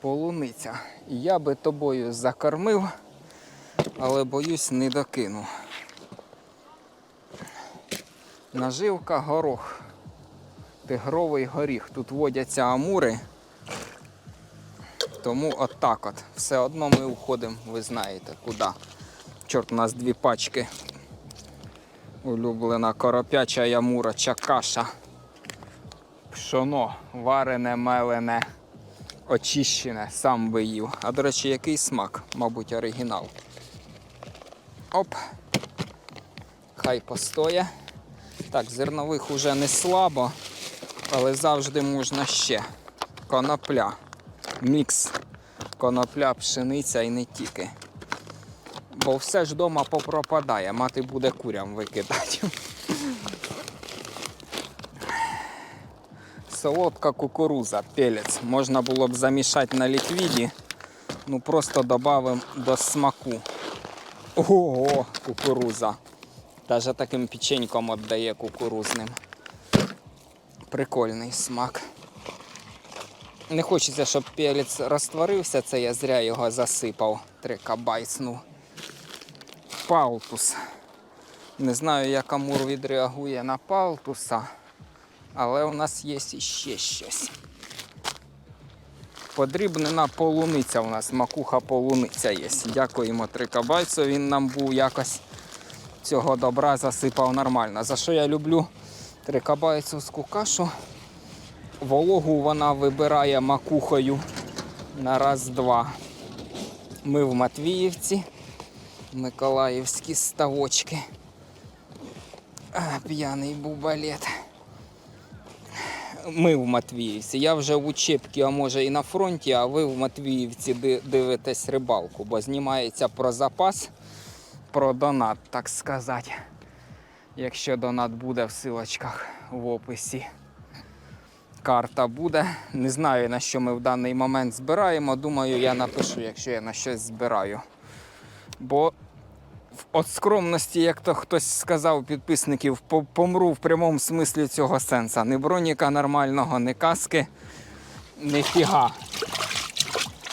полуниця. Я би тобою закормив, але боюсь не докину. Наживка горох. Тигровий горіх. Тут водяться амури. Тому отак от. Все одно ми уходимо, ви знаєте, куди. Чорт, у нас дві пачки. Улюблена коропяча ямурача каша. Пшоно, варене, мелене, очищене, сам би їв. А до речі, який смак? Мабуть, оригінал. Оп. Хай постоє. Так, зернових уже не слабо, але завжди можна ще. Конопля. Мікс. Конопля, пшениця і не тільки. Бо все ж вдома попропадає, мати буде курям викидати. Солодка кукуруза, пелець. Можна було б замішати на ліквіді. Ну просто додамо до смаку. Ого, кукуруза. Даже таким печеньком віддає кукурузним. Прикольний смак. Не хочеться, щоб пелець розтворився, це я зря його засипав. Трикабайснув. Палтус. Не знаю, як Амур відреагує на палтуса, але у нас є ще щось. Подрібнена полуниця у нас, макуха полуниця є. Дякуємо трикабайцю, він нам був якось цього добра засипав нормально. За що я люблю трикабайцевську кашу? Вологу вона вибирає макухою на раз-два. Ми в Матвіївці, Миколаївські ставочки. А, п'яний був балет. Ми в Матвіївці. Я вже в учебці, а може і на фронті, а ви в Матвіївці дивитесь рибалку, бо знімається про запас, про донат, так сказати. Якщо донат буде в силочках в описі. Карта буде. Не знаю, на що ми в даний момент збираємо. Думаю, я напишу, якщо я на щось збираю. Бо от скромності, як то хтось сказав підписників, помру в прямому смислі цього сенса. Ні броніка нормального, ні каски, ні фіга.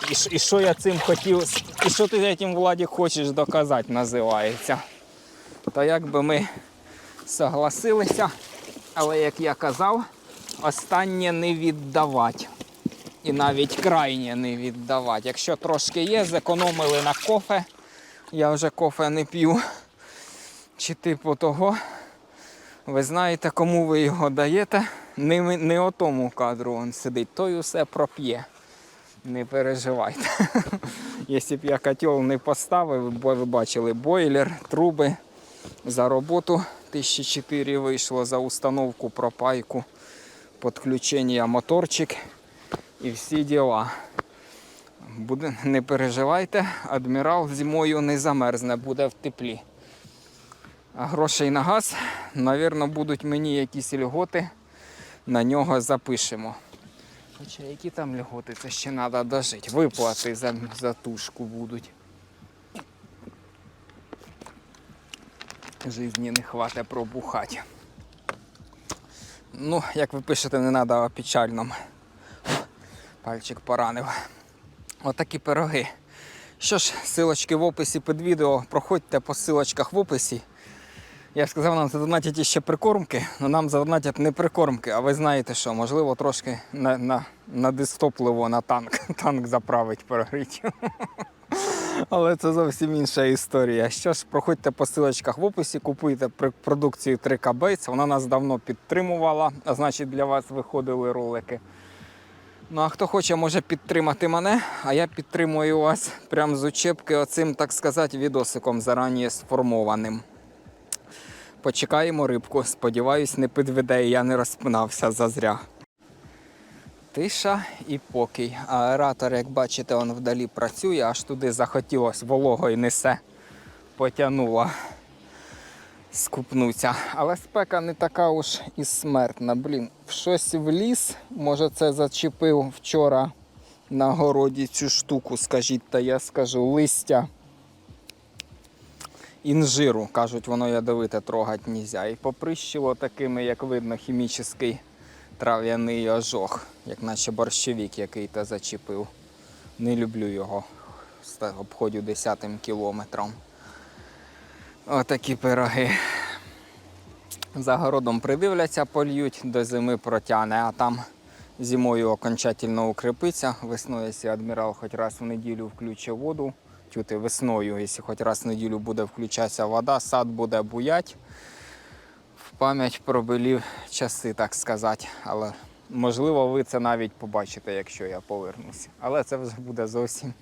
І, і що я цим хотів, і що ти цим владі хочеш доказати, називається. То як би ми согласилися, але як я казав, останнє не віддавати. І навіть крайнє не віддавати. Якщо трошки є, зекономили на кофе. Я вже кофе не п'ю. Чи типу того. Ви знаєте, кому ви його даєте. Не, не о тому кадру він сидить, той усе проп'є. Не переживайте. Якщо б я котел не поставив, бо ви бачили бойлер, труби за роботу 1004 вийшло за установку, пропайку, підключення моторчик і всі діла. Буде, не переживайте, адмірал зимою не замерзне, буде в теплі. А грошей на газ, навірно, будуть мені якісь льготи, на нього запишемо. Хоча які там льготи, це ще треба дожити. Виплати за, за тушку будуть. Жизні не хватить пробухати. Ну, як ви пишете, не треба печальному. Пальчик поранив. Отакі пироги. Що ж, силочки в описі під відео. Проходьте по силочках в описі. Я сказав, нам задонатять ще прикормки, але нам задонатять не прикормки, а ви знаєте що, можливо, трошки на, на, на дистопливо на танк. Танк заправить перегріть. Але це зовсім інша історія. Що ж, проходьте по силочках в описі, купуйте продукцію 3К Bates. Вона нас давно підтримувала, а значить для вас виходили ролики. Ну а хто хоче, може підтримати мене, а я підтримую вас прямо з учебки оцим, так сказати, відосиком зарані сформованим. Почекаємо рибку. Сподіваюсь, не підведе я не розпинався зазря. Тиша і покій. Аератор, як бачите, он вдалі працює, аж туди захотілось вологою несе, потягнуло скупнуться. Але спека не така уж і смертна. Блін, в вліз. Може це зачепив вчора на городі цю штуку, скажіть, та я скажу, листя інжиру. Кажуть, воно ядовите трогати нельзя. І поприщило такими, як видно, хімічний трав'яний ожог, як наче борщовик який-то зачепив. Не люблю його. Обходю десятим кілометром. Отакі пироги. За городом придивляться, польють, до зими протягне, а там зимою окончательно укріпиться. Весною, якщо адмірал хоч раз в неділю включить воду, чути весною, якщо хоч раз в неділю буде включатися вода, сад буде буять. В пам'ять про белі часи, так сказати. Але можливо, ви це навіть побачите, якщо я повернуся. Але це вже буде зовсім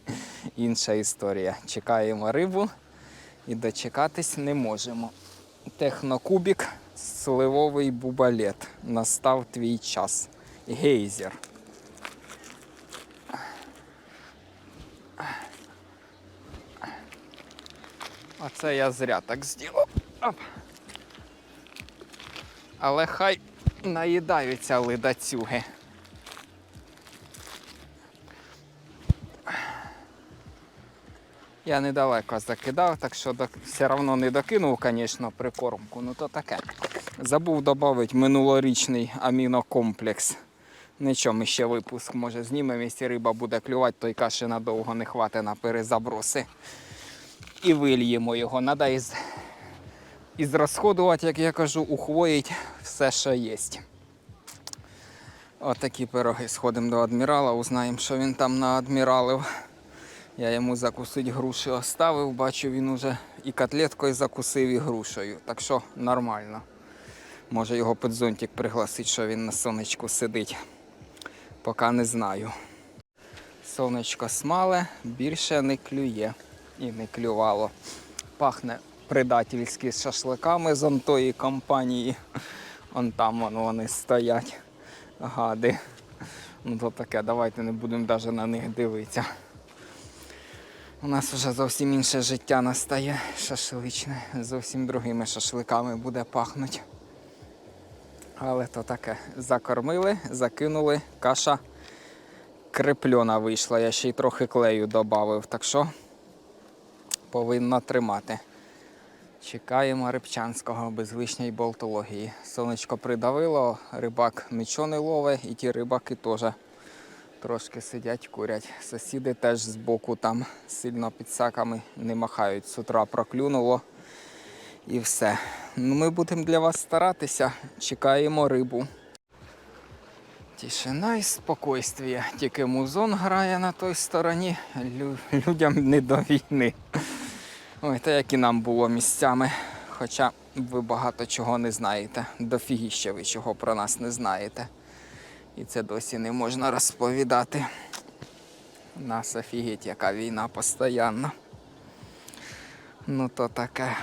інша історія. Чекаємо рибу і дочекатись не можемо. Технокубік, сливовий бубалет. Настав твій час. Гейзер. Оце я зря так зробив. Але хай наїдаються ледацюги. Я недалеко закидав, так що все одно не докинув, звісно, прикормку, ну то таке. Забув додати минулорічний амінокомплекс. Нічого, ми ще випуск може знімемо, якщо риба буде клювати, то й каші надовго не хватить на перезаброси. І вильємо його. Треба із, ізрозходувати, як я кажу, ухвоїть все, що є. Отакі пироги. Сходимо до адмірала, узнаємо, що він там наадміралив. Я йому закусить груші оставив, бачу, він уже і котлеткою закусив, і грушею. Так що нормально. Може його під зонтик пригласить, що він на сонечку сидить. Поки не знаю. Сонечко смале, більше не клює і не клювало. Пахне предательськи з шашликами з он тої компанії. Он там вон вони стоять. Гади. Ну то таке, давайте не будемо навіть на них дивитися. У нас вже зовсім інше життя настає шашличне. Зовсім другими шашликами буде пахнути. Але то таке. Закормили, закинули, каша крепльона вийшла. Я ще й трохи клею додав, так що повинна тримати. Чекаємо рибчанського без лишньої болтології. Сонечко придавило, рибак нічого не ловить, і ті рибаки теж трошки сидять, курять. Сусіди теж збоку там сильно під саками не махають. З утра проклюнуло і все. Ну, ми будемо для вас старатися, чекаємо рибу. Тишина і спокойствие. Тільки музон грає на той стороні. Лю- людям не до війни. Ой, та як і нам було місцями. Хоча ви багато чого не знаєте. Дофігіще ви чого про нас не знаєте. І це досі не можна розповідати. Нас офігеть, яка війна постійна. Ну то таке.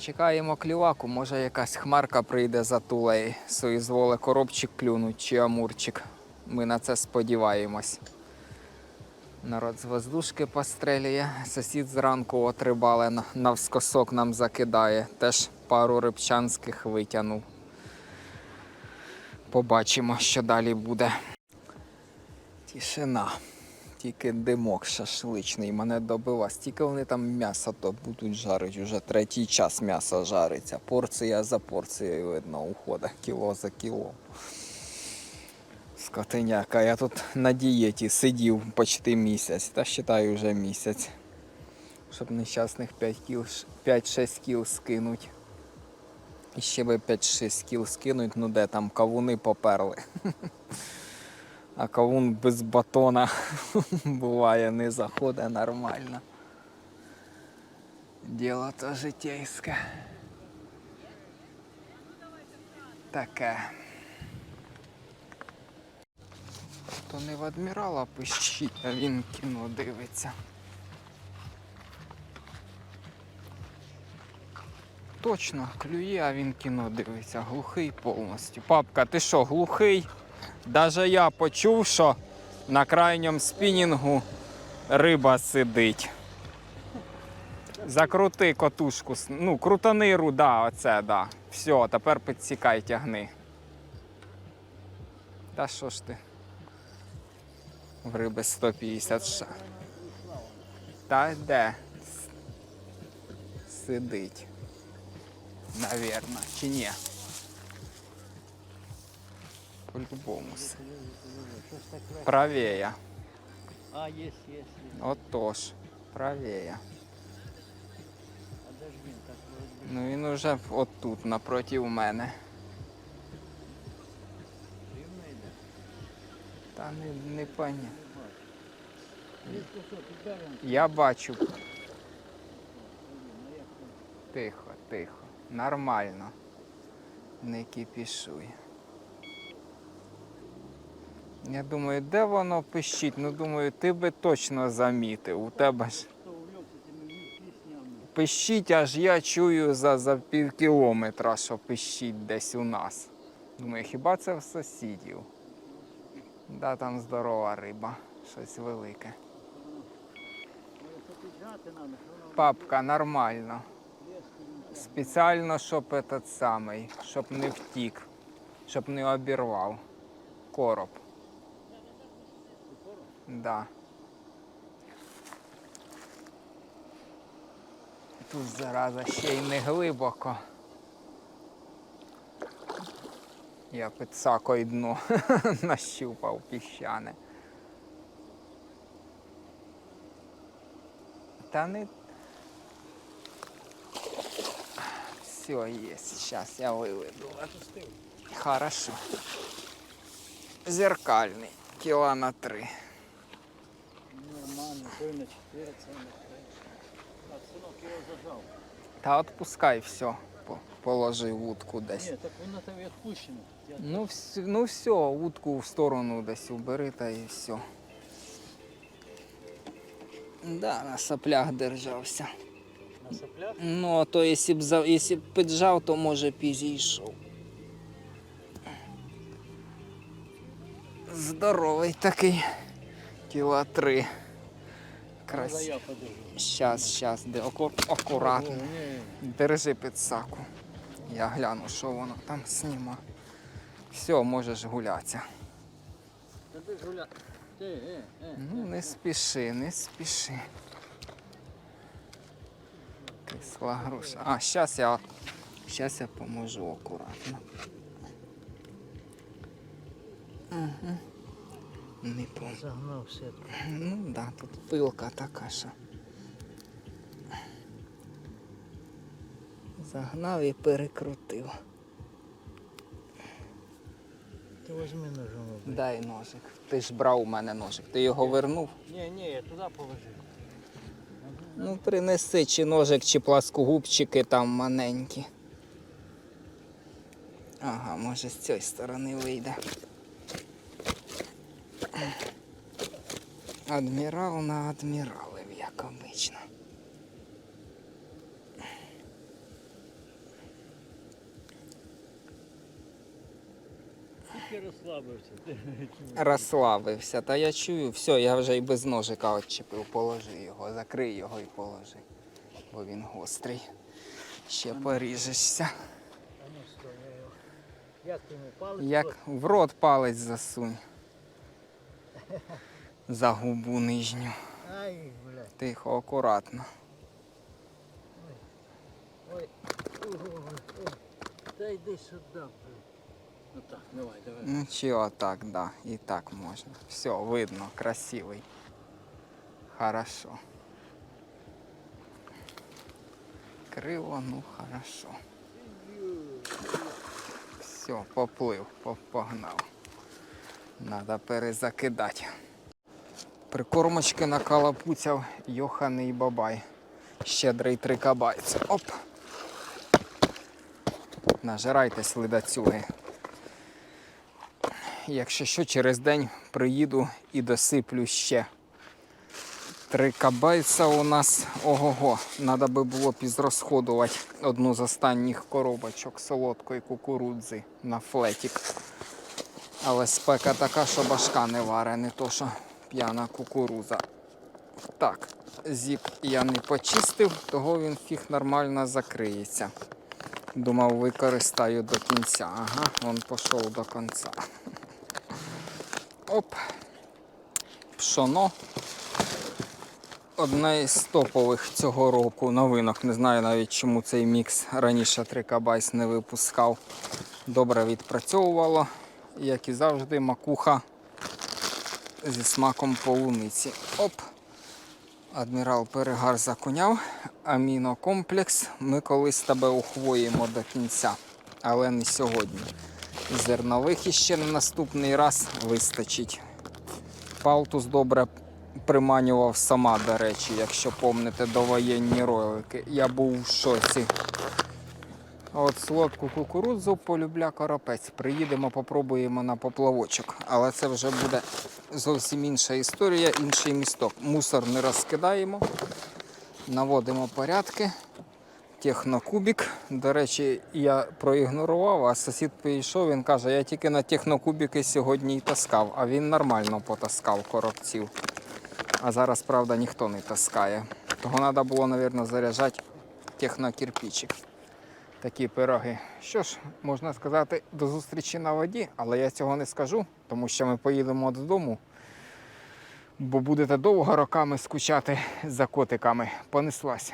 Чекаємо кліваку, може якась хмарка прийде за тулеї, соізволе коробчик клюнуть чи амурчик. Ми на це сподіваємось. Народ з воздушки пострелює. Сусід зранку от рибали на- навскосок нам закидає. Теж пару рибчанських витягнув. Побачимо, що далі буде. Тишина. Тільки димок шашличний мене добива. Стільки вони там м'ясо то будуть жарити. Уже третій час м'ясо жариться. Порція за порцією видно уходить. Кіло за кіло. Скотиняка, я тут на дієті сидів почти місяць, та вважаю вже місяць. Щоб нещасних 5 кіл, 5-6 кіл скинуть. І ще би 5-6 кіл скинуть, ну де там кавуни поперли. А кавун без батона буває не заходить нормально. Діло то житейське. Таке. То не в адмірала пищить, а він кіно дивиться. Точно, клює, а він кіно дивиться. Глухий повністю. Папка, ти що, глухий? Даже я почув, що на крайньому спінінгу риба сидить. Закрути котушку. Ну, крутани руда, оце, да. Все, тепер підсікай, тягни. Та що ж ти? В риби 150 ша. Та де? Сидить. Навірно, чи ні? По-любому. Правее. А, є, є, є. Отож, він? Ну він уже отут, напроти мене. Та не, не. Не берегом? Я бачу. Тихо, тихо. Нормально. Не кипішуй. Я думаю, де воно пищить? Ну думаю, ти би точно замітив. У тебе ж пищить, аж я чую за, за пів кілометра, що пищить десь у нас. Думаю, хіба це в сусідів? Да, там здорова риба, щось велике. Папка, нормально. Спеціально, щоб этот самий, щоб не втік, щоб не обірвав. Короб. Да. Тут зараза ще й не глибоко. Я під сакою дно нащупав піщане. Та не. Все є, зараз я виведу. Хорошо. Зеркальний, кіла на три. Нормально, той на 4, це на 3. Так, синок його зажав. Та отпускай все. Положи вудку десь. Ні, так воно там і відпущено. Я Ну, вс- ну все, вудку в сторону десь убери та і все. Да, на соплях держався. На соплях. Ну, а то якщо б, за- якщо б піджав, то може пізійшов. Здоровий такий. Кіла три. Красиво. Красиво. я подержу. Щас, щас, де аку- акуратно. Ні. Держи під саку. Я гляну, що воно там сніма. Все, можеш гулятися. Та ти ж гуля. Ти, е, е. Ну, не спіши, не спіши. Кисла груша. А, зараз я, щас я поможу акуратно. Угу. Не пом... Загнав сітку. Ну да, тут пилка така що. Загнав і перекрутив. Ти возьми ножом. Дай ножик. Ти ж брав у мене ножик. Ти його вернув? Ні, ні, я туди положив. Ну, принеси чи ножик, чи пласкогубчики там маленькі. Ага, може з цієї сторони вийде. Адмірал на адміралів, як обично. Тільки розслабився. Розслабився, та я чую, все, я вже і без ножика відчепив, положи його, закрий його і положи, бо він гострий. Ще поріжешся. Ну стой, я його. Як в рот палець засунь. За губу нижню. Ай, блядь. Тихо, акуратно. Ой. Ой, ой, ой. Та йди сюди, блядь. Ну так, давай, давай. Ну чи отак, да. І так можна. Все, видно, красивий. Хорошо. Криво, ну хорошо. Все, поплив, погнав. Надо перезакидати. Прикормочки накалапуцяв Йоханий бабай. Щедрий трикабайць. Оп. Нажирайтесь ледацюги. Якщо що, через день приїду і досиплю ще. Три кабайця у нас ого-го. Треба би було підрозходувати одну з останніх коробочок солодкої кукурудзи на флетік. Але спека така, що башка не варе, не то що п'яна кукуруза. Так, зіп я не почистив, того він фіг нормально закриється. Думав, використаю до кінця. Ага, він пішов до кінця. Оп. Пшоно. Одна із топових цього року новинок. Не знаю навіть чому цей мікс раніше Трикабайс не випускав. Добре відпрацьовувало. Як і завжди, макуха зі смаком полуниці. Оп. Адмірал перегар законяв. Амінокомплекс. Ми колись тебе ухвоїмо до кінця, але не сьогодні. Зернових іще на наступний раз вистачить. Палтус добре приманював сама, до речі, якщо помните довоєнні ролики. Я був в шоці. От солодку кукурудзу полюбля коропець. Приїдемо, попробуємо на поплавочок. Але це вже буде зовсім інша історія, інший місток. Мусор не розкидаємо, наводимо порядки. Технокубік. До речі, я проігнорував, а сусід прийшов, він каже, я тільки на технокубіки сьогодні й таскав, а він нормально потаскав коробців. А зараз, правда, ніхто не таскає. Того треба було, мабуть, заряджати технокірпічик. Такі пироги. Що ж, можна сказати, до зустрічі на воді, але я цього не скажу, тому що ми поїдемо додому, бо будете довго роками скучати за котиками. Понеслась.